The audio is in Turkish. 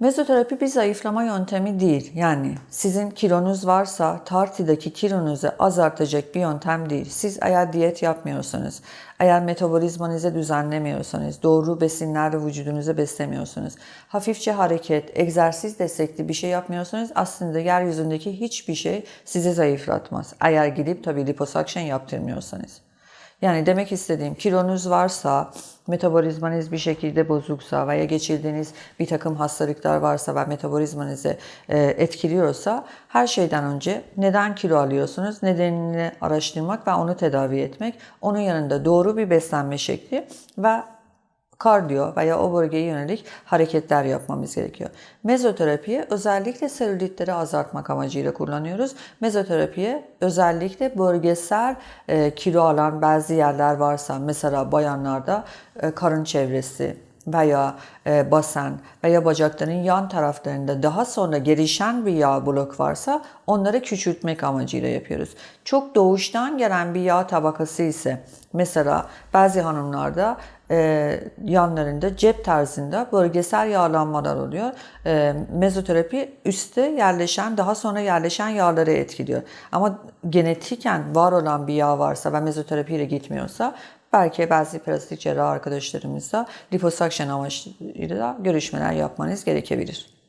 Mezoterapi bir zayıflama yöntemi değil. Yani sizin kilonuz varsa tartidaki kilonuzu azaltacak bir yöntem değil. Siz eğer diyet yapmıyorsanız, eğer metabolizmanızı düzenlemiyorsanız, doğru besinlerle vücudunuzu beslemiyorsanız, hafifçe hareket, egzersiz destekli bir şey yapmıyorsanız aslında yeryüzündeki hiçbir şey sizi zayıflatmaz. Eğer gidip tabii liposuction yaptırmıyorsanız. Yani demek istediğim kilonuz varsa, metabolizmanız bir şekilde bozuksa veya geçirdiğiniz bir takım hastalıklar varsa ve metabolizmanızı e, etkiliyorsa her şeyden önce neden kilo alıyorsunuz nedenini araştırmak ve onu tedavi etmek. Onun yanında doğru bir beslenme şekli ve kardiyo veya o bölgeye yönelik hareketler yapmamız gerekiyor. Mezoterapiyi özellikle selülitleri azaltmak amacıyla kullanıyoruz. Mezoterapiye özellikle bölgesel e, kilo alan bazı yerler varsa mesela bayanlarda e, karın çevresi, veya e, basen veya bacakların yan taraflarında daha sonra gelişen bir yağ blok varsa onları küçültmek amacıyla yapıyoruz. Çok doğuştan gelen bir yağ tabakası ise mesela bazı hanımlarda e, yanlarında cep tarzında bölgesel yağlanmalar oluyor. E, mezoterapi üstte yerleşen daha sonra yerleşen yağları etkiliyor. Ama genetiken var olan bir yağ varsa ve mezoterapiyle gitmiyorsa Belki bazı plastik cerrah arkadaşlarımızla liposuction amaçlı görüşmeler yapmanız gerekebilir.